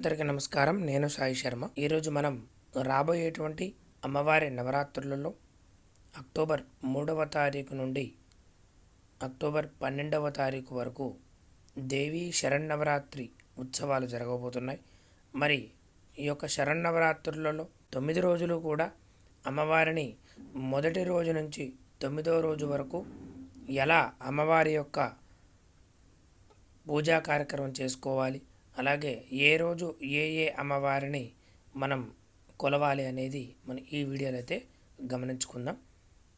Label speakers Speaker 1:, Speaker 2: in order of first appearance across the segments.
Speaker 1: అందరికీ నమస్కారం. నేను సాయి శర్మ. ఈరోజు మనం రాబోయేటువంటి అమ్మవారి నవరాత్రులలో అక్టోబర్ మూడవ తారీఖు నుండి అక్టోబర్ పన్నెండవ తారీఖు వరకు దేవీ శరన్నవరాత్రి ఉత్సవాలు జరగబోతున్నాయి. మరి ఈ యొక్క శరన్నవరాత్రులలో తొమ్మిది రోజులు కూడా అమ్మవారిని మొదటి రోజు నుంచి తొమ్మిదవ రోజు వరకు ఎలా అమ్మవారి యొక్క పూజా కార్యక్రమం చేసుకోవాలి అలాగే ఏ రోజు ఏ ఏ అమ్మవారిని మనం కొలవాలి అనేది మనం ఈ వీడియోలో అయితే గమనించుకుందాం.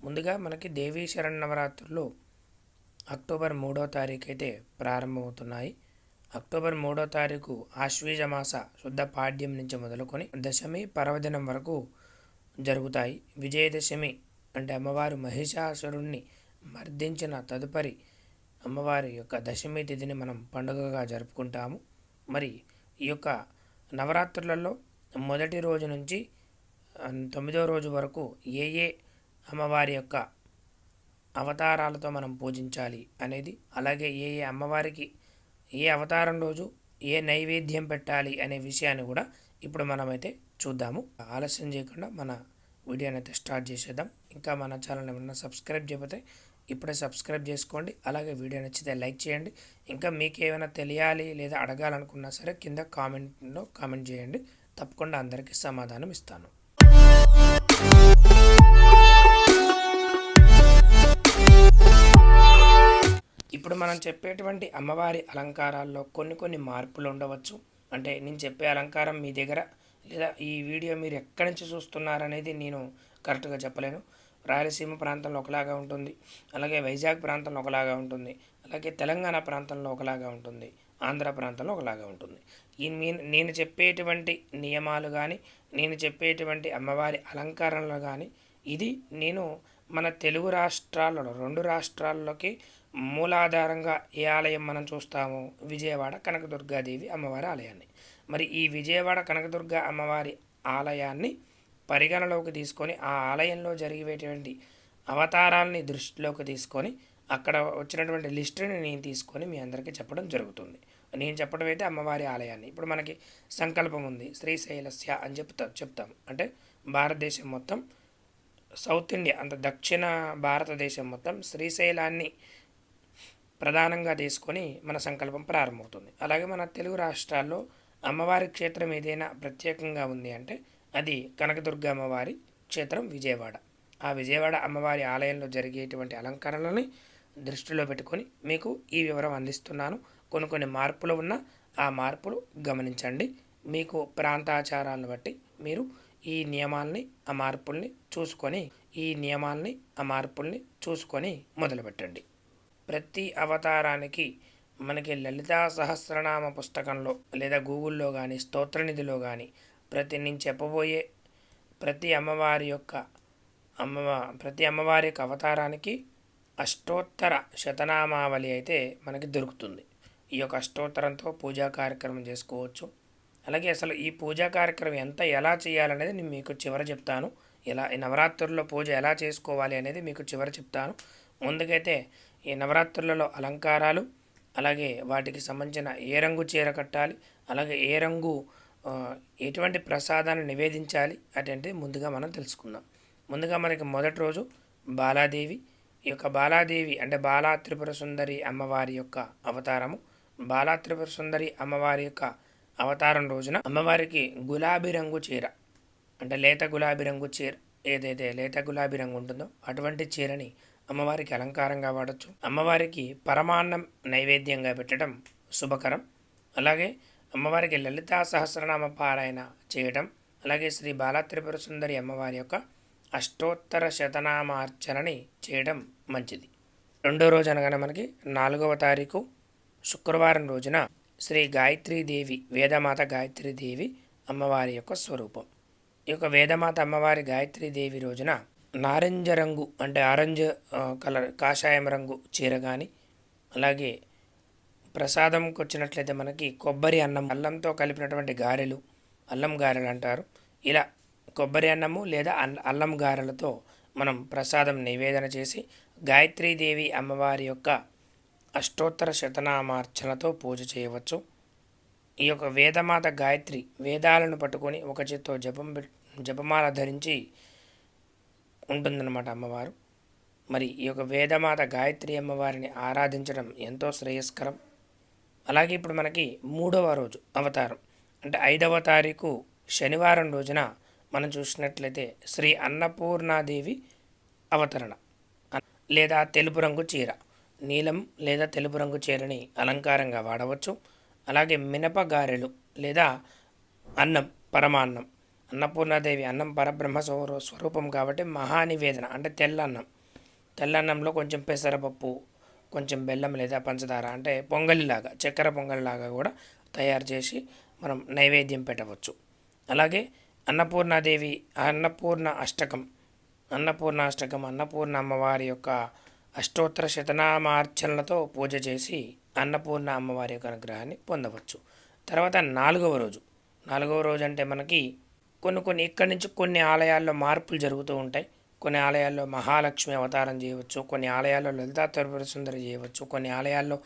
Speaker 1: ముందుగా మనకి దేవీ శరణవరాత్రులు అక్టోబర్ మూడో తారీఖు అయితే ప్రారంభమవుతున్నాయి. అక్టోబర్ మూడో తారీఖు ఆశ్వీజ మాస శుద్ధ పాడ్యం నుంచి మొదలుకొని దశమి పర్వదినం వరకు జరుగుతాయి. విజయదశమి అంటే అమ్మవారు మహిషాసురుణ్ణి మర్దించిన తదుపరి అమ్మవారి యొక్క దశమి తిథిని మనం పండుగగా జరుపుకుంటాము. మరి ఈ యొక్క నవరాత్రులలో మొదటి రోజు నుంచి తొమ్మిదో రోజు వరకు ఏ ఏ అమ్మవారి యొక్క అవతారాలతో మనం పూజించాలి అనేది అలాగే ఏ ఏ అమ్మవారికి ఏ అవతారం రోజు ఏ నైవేద్యం పెట్టాలి అనే విషయాన్ని కూడా ఇప్పుడు మనమైతే చూద్దాము. ఆలస్యం చేయకుండా మన వీడియోని అయితే స్టార్ట్ చేసేద్దాం. ఇంకా మన ఛానల్ ఏమన్నా సబ్స్క్రైబ్ చేయకపోతే ఇప్పుడే సబ్స్క్రైబ్ చేసుకోండి. అలాగే వీడియో నచ్చితే లైక్ చేయండి. ఇంకా మీకు ఏమైనా తెలియాలి లేదా అడగాలనుకున్నా సరే కింద కామెంట్లో కామెంట్ చేయండి. తప్పకుండా అందరికీ సమాధానం ఇస్తాను. ఇప్పుడు మనం చెప్పేటువంటి అమ్మవారి అలంకారాల్లో కొన్ని కొన్ని మార్పులు ఉండవచ్చు. అంటే నేను చెప్పే అలంకారం మీ దగ్గర లేదా ఈ వీడియో మీరు ఎక్కడి నుంచి చూస్తున్నారనేది నేను కరెక్ట్గా చెప్పలేను. రాయలసీమ ప్రాంతంలో ఒకలాగా ఉంటుంది. అలాగే వైజాగ్ ప్రాంతంలో ఒకలాగా ఉంటుంది. అలాగే తెలంగాణ ప్రాంతంలో ఒకలాగా ఉంటుంది. ఆంధ్ర ప్రాంతంలో ఒకలాగా ఉంటుంది. ఈ నేను చెప్పేటువంటి నియమాలు కానీ నేను చెప్పేటువంటి అమ్మవారి అలంకరణలు కానీ ఇది నేను మన తెలుగు రాష్ట్రాలలో రెండు రాష్ట్రాల్లోకి మూలాధారంగా ఏ ఆలయం మనం చూస్తాము విజయవాడ కనకదుర్గాదేవి అమ్మవారి ఆలయాన్ని. మరి ఈ విజయవాడ కనకదుర్గ అమ్మవారి ఆలయాన్ని పరిగణలోకి తీసుకొని ఆ ఆలయంలో జరిగేటువంటి అవతారాలని దృష్టిలోకి తీసుకొని అక్కడ వచ్చినటువంటి లిస్టుని నేను తీసుకొని మీ అందరికీ చెప్పడం జరుగుతుంది. నేను చెప్పడం అయితే అమ్మవారి ఆలయాన్ని. ఇప్పుడు మనకి సంకల్పం ఉంది. శ్రీశైలస్య అని చెప్తా చెప్తాం. అంటే భారతదేశం మొత్తం సౌత్ ఇండియా అంత దక్షిణ భారతదేశం మొత్తం శ్రీశైలాన్ని ప్రధానంగా తీసుకొని మన సంకల్పం ప్రారంభమవుతుంది. అలాగే మన తెలుగు రాష్ట్రాల్లో అమ్మవారి క్షేత్రం ఏదైనా ప్రత్యేకంగా ఉంది అంటే అది కనకదుర్గ అమ్మవారి క్షేత్రం విజయవాడ. ఆ విజయవాడ అమ్మవారి ఆలయంలో జరిగేటువంటి అలంకరణలని దృష్టిలో పెట్టుకొని మీకు ఈ వివరం అందిస్తున్నాను. కొన్ని కొన్ని మార్పులు ఉన్న ఆ మార్పులు గమనించండి. మీకు ప్రాంతాచారాలను బట్టి మీరు ఈ నియమాల్ని ఆ మార్పుల్ని చూసుకొని ఈ నియమాల్ని ఆ మార్పుల్ని చూసుకొని మొదలుపెట్టండి. ప్రతి అవతారానికి మనకి లలితా సహస్రనామ పుస్తకంలో లేదా గూగుల్లో కానీ స్తోత్రనిధిలో కానీ ప్రతి నేను చెప్పబోయే ప్రతి అమ్మవారి యొక్క అమ్మ ప్రతి అమ్మవారి యొక్క అవతారానికి అష్టోత్తర శతనామావళి అయితే మనకి దొరుకుతుంది. ఈ యొక్క అష్టోత్తరంతో పూజా కార్యక్రమం చేసుకోవచ్చు. అలాగే అసలు ఈ పూజా కార్యక్రమం ఎంత ఎలా చేయాలనేది నేను మీకు చివర చెప్తాను. ఇలా ఈ నవరాత్రుల్లో పూజ ఎలా చేసుకోవాలి అనేది మీకు చివర చెప్తాను. ముందుకైతే ఈ నవరాత్రులలో అలంకారాలు అలాగే వాటికి సంబంధించిన ఏ రంగు చీర కట్టాలి అలాగే ఏ రంగు ఎటువంటి ప్రసాదాన్ని నివేదించాలి అంటే ముందుగా మనం తెలుసుకుందాం. ముందుగా మనకి మొదటి రోజు బాలాదేవి. ఈ యొక్క బాలాదేవి అంటే బాలా త్రిపుర సుందరి అమ్మవారి యొక్క అవతారము. బాలా త్రిపుర సుందరి అమ్మవారి యొక్క అవతారం రోజున అమ్మవారికి గులాబీ రంగు చీర అంటే లేత గులాబీ రంగు చీర ఏదైతే లేత గులాబీ రంగు ఉంటుందో అటువంటి చీరని అమ్మవారికి అలంకారంగా వాడచ్చు. అమ్మవారికి పరమాన్నం నైవేద్యంగా పెట్టడం శుభకరం. అలాగే అమ్మవారికి లలితా సహస్రనామ పారాయణ చేయడం అలాగే శ్రీ బాలత్రిపుర సుందరి అమ్మవారి యొక్క అష్టోత్తర శతనామార్చనని చేయడం మంచిది. రెండో రోజు అనగానే మనకి నాలుగవ తారీఖు శుక్రవారం రోజున శ్రీ గాయత్రీదేవి వేదమాత గాయత్రీదేవి అమ్మవారి యొక్క స్వరూపం. ఈ యొక్క వేదమాత అమ్మవారి గాయత్రీదేవి రోజున నారింజ రంగు అంటే ఆరెంజ్ కలర్ కాషాయం రంగు చీర కానీ అలాగే ప్రసాదంకి వచ్చినట్లయితే మనకి కొబ్బరి అన్నం అల్లంతో కలిపినటువంటి గారెలు అల్లం గారెలు అంటారు. ఇలా కొబ్బరి అన్నము లేదా అల్లం గారెలతో మనం ప్రసాదం నివేదన చేసి గాయత్రీదేవి అమ్మవారి యొక్క అష్టోత్తర శతనామార్చనతో పూజ చేయవచ్చు. ఈ యొక్క వేదమాత గాయత్రి వేదాలను పట్టుకొని ఒక చేత్తో జపం జపమాల ధరించి ఉంటుందన్నమాట అమ్మవారు. మరి ఈ యొక్క వేదమాత గాయత్రి అమ్మవారిని ఆరాధించడం ఎంతో శ్రేయస్కరం. అలాగే ఇప్పుడు మనకి మూడవ రోజు అవతారం. అంటే ఐదవ తారీఖు శనివారం రోజున మనం చూసినట్లయితే శ్రీ అన్నపూర్ణాదేవి అవతరణ. లేదా తెలుపు రంగు చీర. నీలం లేదా తెలుపు రంగు చీరని అలంకారంగా వాడవచ్చు. అలాగే మినప గారెలు లేదా అన్నం పరమాన్నం. అన్నపూర్ణాదేవి అన్నం పరబ్రహ్మ స్వరూ స్వరూపం కాబట్టి మహానివేదన అంటే తెల్లన్నం. తెల్లన్నంలో కొంచెం పెసరపప్పు కొంచెం బెల్లం లేదా పంచదార అంటే పొంగలిలాగా చక్కెర పొంగలిలాగా కూడా తయారు చేసి మనం నైవేద్యం పెట్టవచ్చు. అలాగే అన్నపూర్ణాదేవి అన్నపూర్ణ అష్టకం అన్నపూర్ణ అష్టకం అన్నపూర్ణ అమ్మవారి యొక్క అష్టోత్తర శతనామార్చనలతో పూజ చేసి అన్నపూర్ణ అమ్మవారి యొక్క అనుగ్రహాన్ని పొందవచ్చు. తర్వాత నాలుగవ రోజు. నాలుగవ రోజు అంటే మనకి కొన్ని కొన్ని ఇక్కడి నుంచి కొన్ని ఆలయాల్లో మార్పులు జరుగుతూ ఉంటాయి. కొన్ని ఆలయాల్లో మహాలక్ష్మి అవతారం చేయవచ్చు కొన్ని ఆలయాల్లో లలితా త్రిపుర సుందరి చేయవచ్చు కొన్ని ఆలయాల్లో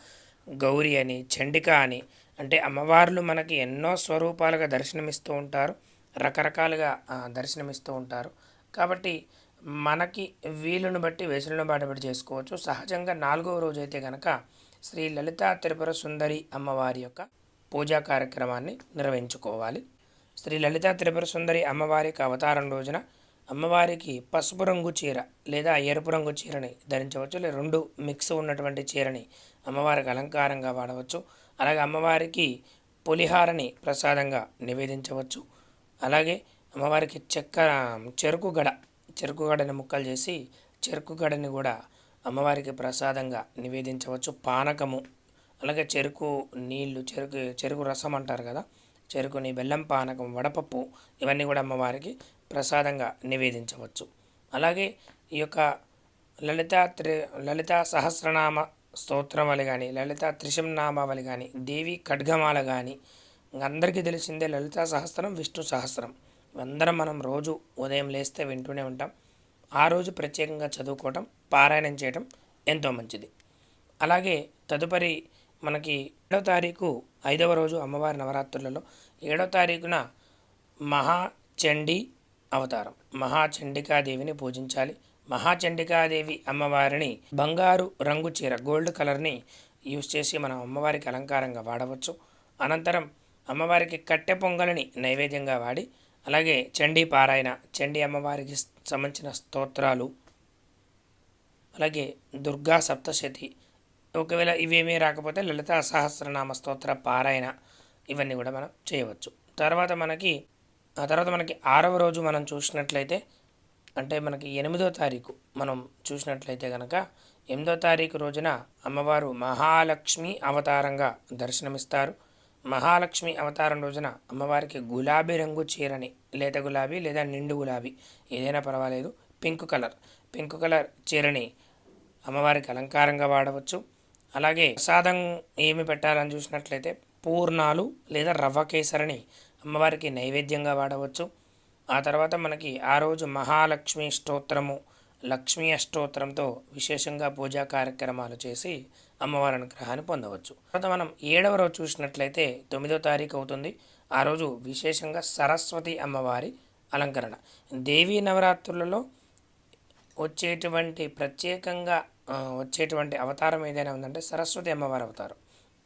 Speaker 1: గౌరి అని చండిక అని. అంటే అమ్మవార్లు మనకి ఎన్నో స్వరూపాలుగా దర్శనమిస్తూ ఉంటారు రకరకాలుగా దర్శనమిస్తూ ఉంటారు. కాబట్టి మనకి వీలును బట్టి వేసులను బాటబడి చేసుకోవచ్చు. సహజంగా నాలుగవ రోజు అయితే కనుక శ్రీ లలితా త్రిపుర సుందరి అమ్మవారి యొక్క పూజా కార్యక్రమాన్ని నిర్వహించుకోవాలి. శ్రీ లలితా త్రిపుర సుందరి అమ్మవారికి అవతారం రోజున అమ్మవారికి పసుపు రంగు చీర లేదా ఎరుపు రంగు చీరని ధరించవచ్చు. లేదా రెండు మిక్స్ ఉన్నటువంటి చీరని అమ్మవారికి అలంకారంగా వాడవచ్చు. అలాగే అమ్మవారికి పులిహారని ప్రసాదంగా నివేదించవచ్చు. అలాగే అమ్మవారికి చెక్క చెరుకు గడ చెరుకు గడని ముక్కలు చేసి చెరుకు గడని కూడా అమ్మవారికి ప్రసాదంగా నివేదించవచ్చు. పానకము అలాగే చెరుకు నీళ్ళు చెరుకు చెరుకు రసం అంటారు కదా చెరుకుని బెల్లం పానకం వడపప్పు ఇవన్నీ కూడా అమ్మవారికి ప్రసాదంగా నివేదించవచ్చు. అలాగే ఈ యొక్క లలిత త్రి లలిత సహస్రనామ స్తోత్రమాలు కానీ లలిత త్రిశంనామావళి కానీ దేవి ఖడ్గమాల కానీ అందరికీ తెలిసిందే లలిత సహస్రం విష్ణు సహస్రం. ఇవందరం మనం రోజు ఉదయం లేస్తే వింటూనే ఉంటాం. ఆ రోజు ప్రత్యేకంగా చదువుకోవటం పారాయణం చేయటం ఎంతో మంచిది. అలాగే తదుపరి మనకి ఏడవ తారీఖు ఐదవ రోజు అమ్మవారి నవరాత్రులలో ఏడవ తారీఖున మహాచండీ అవతారం. మహాచండికాదేవిని పూజించాలి. మహాచండికాదేవి అమ్మవారిని బంగారు రంగు చీర గోల్డ్ కలర్ని యూస్ చేసి మనం అమ్మవారికి అలంకారంగా వాడవచ్చు. అనంతరం అమ్మవారికి కట్టె పొంగలిని నైవేద్యంగా వాడి అలాగే చండీ పారాయణ చండీ అమ్మవారికి సంబంధించిన స్తోత్రాలు అలాగే దుర్గా సప్తశతి ఒకవేళ ఇవేమీ రాకపోతే లలిత సహస్రనామ స్తోత్ర పారాయణ ఇవన్నీ కూడా మనం చేయవచ్చు. తర్వాత మనకి ఆ తర్వాత మనకి ఆరవ రోజు మనం చూసినట్లయితే అంటే మనకి ఎనిమిదో తారీఖు మనం చూసినట్లయితే కనుక ఎనిమిదో తారీఖు రోజున అమ్మవారు మహాలక్ష్మి అవతారంగా దర్శనమిస్తారు. మహాలక్ష్మి అవతారం రోజున అమ్మవారికి గులాబీ రంగు చీరని లేత గులాబీ లేదా నిండు గులాబీ ఏదైనా పర్వాలేదు పింక్ కలర్. పింక్ కలర్ చీరని అమ్మవారికి అలంకారంగా వాడవచ్చు. అలాగే ప్రసాదం ఏమి పెట్టాలని చూసినట్లయితే పూర్ణాలు లేదా రవ్వ కేసరిని అమ్మవారికి నైవేద్యంగా వాడవచ్చు. ఆ తర్వాత మనకి ఆ రోజు మహాలక్ష్మి స్తోత్రము లక్ష్మీ అష్టోత్తరంతో విశేషంగా పూజా కార్యక్రమాలు చేసి అమ్మవారి అనుగ్రహాన్ని పొందవచ్చు. తర్వాత మనం ఏడవ రోజు చూసినట్లయితే తొమ్మిదో తారీఖు అవుతుంది. ఆ రోజు విశేషంగా సరస్వతి అమ్మవారి అలంకరణ. దేవీ నవరాత్రులలో వచ్చేటువంటి ప్రత్యేకంగా వచ్చేటువంటి అవతారం ఏదైనా ఉందంటే సరస్వతి అమ్మవారి అవతారం.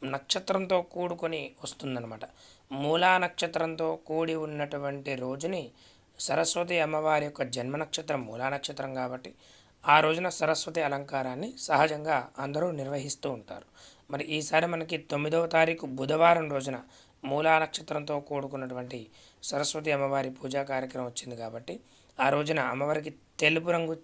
Speaker 1: నక్షత్రంతో కూడుకొని వస్తుందన్నమాట. మూలా నక్షత్రంతో కూడి ఉన్నటువంటి రోజుని సరస్వతి అమ్మవారి యొక్క జన్మ నక్షత్రం మూలా నక్షత్రం కాబట్టి ఆ రోజున సరస్వతి అలంకారాన్ని సహజంగా అందరూ నిర్వహిస్తూ ఉంటారు. మరి ఈసారి మనకి తొమ్మిదవ తారీఖు బుధవారం రోజున మూలా నక్షత్రంతో కూడుకున్నటువంటి సరస్వతి అమ్మవారి పూజా కార్యక్రమం వచ్చింది కాబట్టి ఆ రోజున అమ్మవారికి తెలుపు రంగు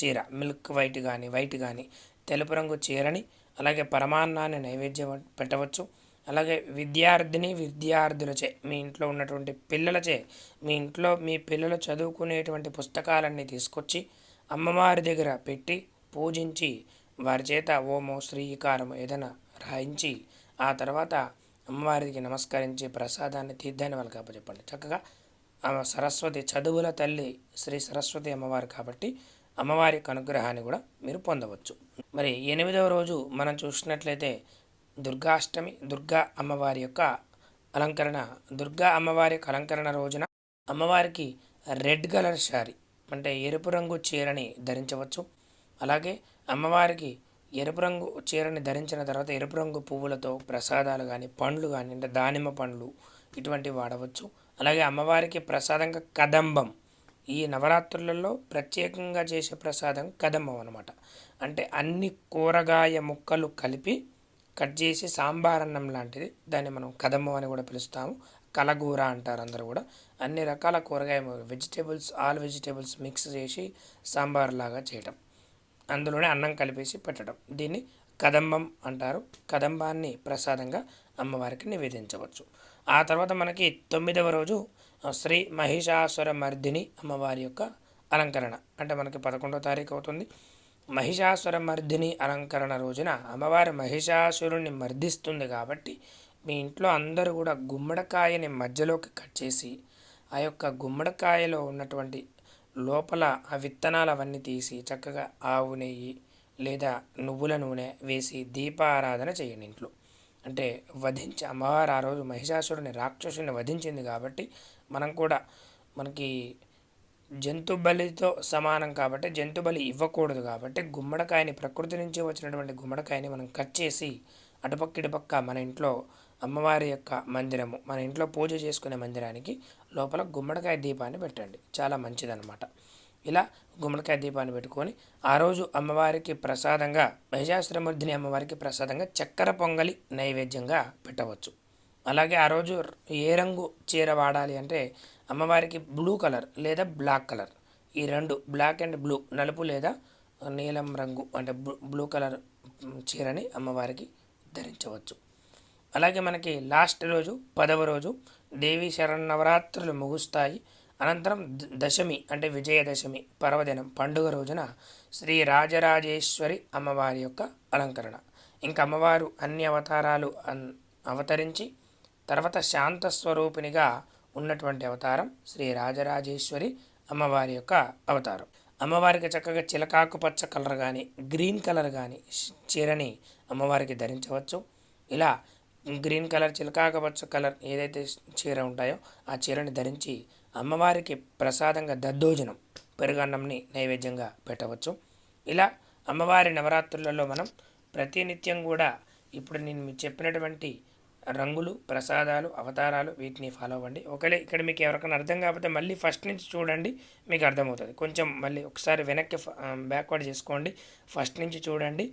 Speaker 1: చీర మిల్క్ వైట్ కానీ వైట్ కానీ తెలుపు రంగు చీరని అలాగే పరమాన్నాన్ని నైవేద్యం పెట్టవచ్చు. అలాగే విద్యార్థిని విద్యార్థులచే మీ ఇంట్లో ఉన్నటువంటి పిల్లలచే మీ ఇంట్లో మీ పిల్లలు చదువుకునేటువంటి పుస్తకాలన్నీ తీసుకొచ్చి అమ్మవారి దగ్గర పెట్టి పూజించి వారి చేత ఓమో శ్రీకారం ఏదైనా రాయించి ఆ తర్వాత అమ్మవారికి నమస్కరించి ప్రసాదాన్ని తీర్థాన్ని వాళ్ళకి అప్పచెప్పండి చక్కగా ఆమె సరస్వతి చదువుల తల్లి శ్రీ సరస్వతి అమ్మవారు కాబట్టి అమ్మవారి అనుగ్రహాన్ని కూడా మీరు పొందవచ్చు. మరి ఎనిమిదవ రోజు మనం చూసినట్లయితే దుర్గాష్టమి దుర్గా అమ్మవారి యొక్క అలంకరణ దుర్గా అమ్మవారి యొక్క అలంకరణ రోజున అమ్మవారికి రెడ్ కలర్ శారీ అంటే ఎరుపు రంగు చీరని ధరించవచ్చు. అలాగే అమ్మవారికి ఎరుపు రంగు చీరని ధరించిన తర్వాత ఎరుపు రంగు పువ్వులతో ప్రసాదాలు కానీ పండ్లు కానీ అంటే దానిమ్మ పండ్లు ఇటువంటి వాడవచ్చు. అలాగే అమ్మవారికి ప్రసాదంగా కదంబం ఈ నవరాత్రులలో ప్రత్యేకంగా చేసే ప్రసాదం కదంబం అనమాట అంటే అన్ని కూరగాయ ముక్కలు కలిపి కట్ చేసి సాంబార్ అన్నం లాంటిది. దాన్ని మనం కదంబం అని కూడా పిలుస్తాము. కలగూర అంటారు అందరూ కూడా. అన్ని రకాల కూరగాయ వెజిటేబుల్స్ ఆల్ వెజిటేబుల్స్ మిక్స్ చేసి సాంబార్ లాగా చేయటం. అందులోనే అన్నం కలిపేసి పెట్టడం. దీన్ని కదంబం అంటారు. కదంబాన్ని ప్రసాదంగా అమ్మవారికి నివేదించవచ్చు. ఆ తర్వాత మనకి తొమ్మిదవ రోజు శ్రీ మహిషాసురమర్దిని అమ్మవారి యొక్క అలంకరణ. అంటే మనకి పదకొండవ తారీఖు అవుతుంది. మహిషాసురమర్దిని అలంకరణ రోజున అమ్మవారి మహిషాసురుణ్ణి మర్దిస్తుంది కాబట్టి మీ ఇంట్లో అందరూ కూడా గుమ్మడికాయని మధ్యలోకి కట్ చేసి ఆ యొక్క గుమ్మడికాయలో ఉన్నటువంటి లోపల ఆ విత్తనాలు అవన్నీ తీసి చక్కగా ఆవు నెయ్యి లేదా నువ్వుల నూనె వేసి దీపారాధన చేయండి ఇంట్లో. అంటే వధించి అమ్మవారు ఆ రోజు మహిషాసురుని రాక్షసుని వధించింది కాబట్టి మనం కూడా మనకి జంతు బలితో సమానం కాబట్టి జంతు బలి ఇవ్వకూడదు కాబట్టి గుమ్మడికాయని ప్రకృతి నుంచి వచ్చినటువంటి గుమ్మడికాయని మనం కట్ చేసి అటుపక్క ఇటుపక్క మన ఇంట్లో అమ్మవారి యొక్క మందిరము మన ఇంట్లో పూజ చేసుకునే మందిరానికి లోపల గుమ్మడికాయ దీపాన్ని పెట్టండి. చాలా మంచిదన్నమాట. ఇలా గుమ్మడికాయ దీపాన్ని పెట్టుకొని ఆ రోజు అమ్మవారికి ప్రసాదంగా మహిషాశ్రమర్ధిని అమ్మవారికి ప్రసాదంగా చక్కెర పొంగలి నైవేద్యంగా పెట్టవచ్చు. అలాగే ఆ రోజు ఏ రంగు చీర వాడాలి అంటే అమ్మవారికి బ్లూ కలర్ లేదా బ్లాక్ కలర్. ఈ రెండు బ్లాక్ అండ్ బ్లూ నలుపు లేదా నీలం రంగు అంటే బ్లూ కలర్ చీరని అమ్మవారికి ధరించవచ్చు. అలాగే మనకి లాస్ట్ రోజు పదవ రోజు దేవి శరన్నవరాత్రులు ముగుస్తాయి. అనంతరం దశమి అంటే విజయదశమి పర్వదినం పండుగ రోజున శ్రీ రాజరాజేశ్వరి అమ్మవారి యొక్క అలంకరణ. ఇంకా అమ్మవారు అన్ని అవతారాలు అవతరించి తర్వాత శాంత స్వరూపిణిగా ఉన్నటువంటి అవతారం శ్రీ రాజరాజేశ్వరి అమ్మవారి యొక్క అవతారం. అమ్మవారికి చక్కగా చిలకాకు పచ్చ కలర్ కానీ గ్రీన్ కలర్ కానీ చీరని అమ్మవారికి ధరించవచ్చు. ఇలా గ్రీన్ కలర్ చిలకాకు పచ్చ కలర్ ఏదైతే చీర ఉంటాయో ఆ చీరని ధరించి అమ్మవారికి ప్రసాదంగా దద్దోజనం పెరుగన్నంని నైవేద్యంగా పెట్టవచ్చు. ఇలా అమ్మవారి నవరాత్రులలో మనం ప్రతినిత్యం కూడా ఇప్పుడు నేను చెప్పినటువంటి రంగులు ప్రసాదాలు అవతారాలు వీటిని ఫాలో అవ్వండి. ఒకవేళ ఇక్కడ మీకు ఎవరికైనా అర్థం కాకపోతే మళ్ళీ ఫస్ట్ నుంచి చూడండి మీకు అర్థమవుతుంది. కొంచెం మళ్ళీ ఒకసారి వెనక్కి బ్యాక్వర్డ్ చేసుకోండి ఫస్ట్ నుంచి చూడండి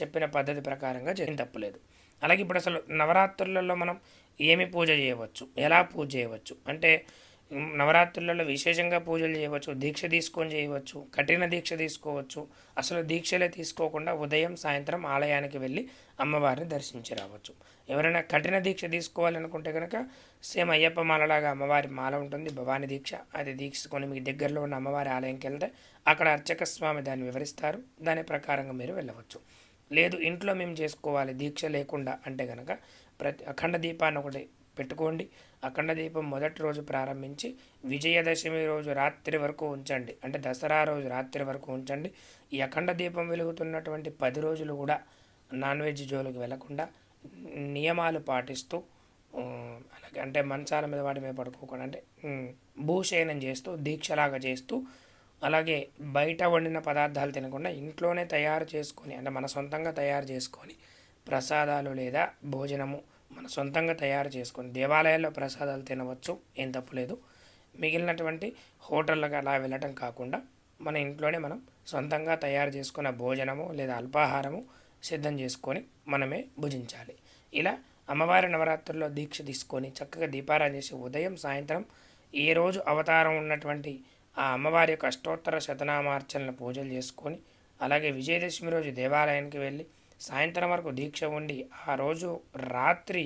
Speaker 1: చెప్పిన పద్ధతి ప్రకారంగా జరిగిన తప్పులేదు. అలాగే ఇప్పుడు అసలు నవరాత్రులలో మనం ఏమి పూజ చేయవచ్చు ఎలా పూజ చేయవచ్చు? అంటే నవరాత్రులలో విశేషంగా పూజలు చేయవచ్చు దీక్ష తీసుకొని చేయవచ్చు కఠిన దీక్ష తీసుకోవచ్చు. అసలు దీక్షలే తీసుకోకుండా ఉదయం సాయంత్రం ఆలయానికి వెళ్ళి అమ్మవారిని దర్శించి రావచ్చు ఎవరైనా కఠిన దీక్ష తీసుకోవాలనుకుంటే కనుక సేమ్ అయ్యప్ప మాలలాగా అమ్మవారి మాల ఉంటుంది భవానీ దీక్ష. అది దీక్షకొని మీకు దగ్గరలో ఉన్న అమ్మవారి ఆలయంకి వెళ్తే అక్కడ అర్చక స్వామి దాన్ని వివరిస్తారు. దాని ప్రకారంగా మీరు వెళ్ళవచ్చు. లేదు ఇంట్లో మేము చేసుకోవాలి దీక్ష లేకుండా అంటే కనుక ప్రతి అఖండ దీపాన్ని ఒకటి పెట్టుకోండి. అఖండ దీపం మొదటి రోజు ప్రారంభించి విజయదశమి రోజు రాత్రి వరకు ఉంచండి. అంటే దసరా రోజు రాత్రి వరకు ఉంచండి. ఈ అఖండ దీపం వెలుగుతున్నటువంటి పది రోజులు కూడా నాన్ వెజ్ జోలికి వెళ్ళకుండా నియమాలు పాటిస్తూ అలాగే అంటే మంచాల మీద వాటి మీద పడుకోకుండా అంటే భూశయనం చేస్తూ దీక్షలాగా చేస్తూ అలాగే బయట వండిన పదార్థాలు తినకుండా ఇంట్లోనే తయారు చేసుకొని అంటే మన సొంతంగా తయారు చేసుకొని ప్రసాదాలు లేదా భోజనము మన సొంతంగా తయారు చేసుకొని దేవాలయాల్లో ప్రసాదాలు తినవచ్చు ఏం తప్పులేదు మిగిలినటువంటి హోటళ్ళకి అలా వెళ్ళటం కాకుండా మన ఇంట్లోనే మనం సొంతంగా తయారు చేసుకున్న భోజనము లేదా అల్పాహారము సిద్ధం చేసుకొని మనమే భుజించాలి. ఇలా అమ్మవారి నవరాత్రుల్లో దీక్ష తీసుకొని చక్కగా దీపారాధన చేసి ఉదయం సాయంత్రం ఏ రోజు అవతారం ఉన్నటువంటి ఆ అమ్మవారి యొక్క అష్టోత్తర శతనామార్చనల పూజలు చేసుకొని అలాగే విజయదశమి రోజు దేవాలయానికి వెళ్ళి సాయంత్రం వరకు దీక్ష ఉండి ఆ రోజు రాత్రి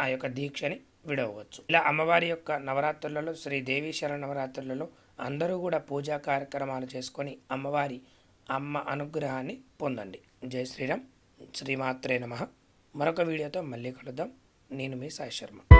Speaker 1: ఆ యొక్క దీక్షని విడవచ్చు ఇలా అమ్మవారి యొక్క నవరాత్రులలో శ్రీ దేవీశ్వర నవరాత్రులలో అందరూ కూడా పూజా కార్యక్రమాలు చేసుకొని అమ్మవారి అమ్మ అనుగ్రహాన్ని పొందండి. జై శ్రీరామ్. శ్రీమాత్రే నమ. మరొక వీడియోతో మళ్ళీ కలుద్దాం. నేను మీ సాయి శర్మ.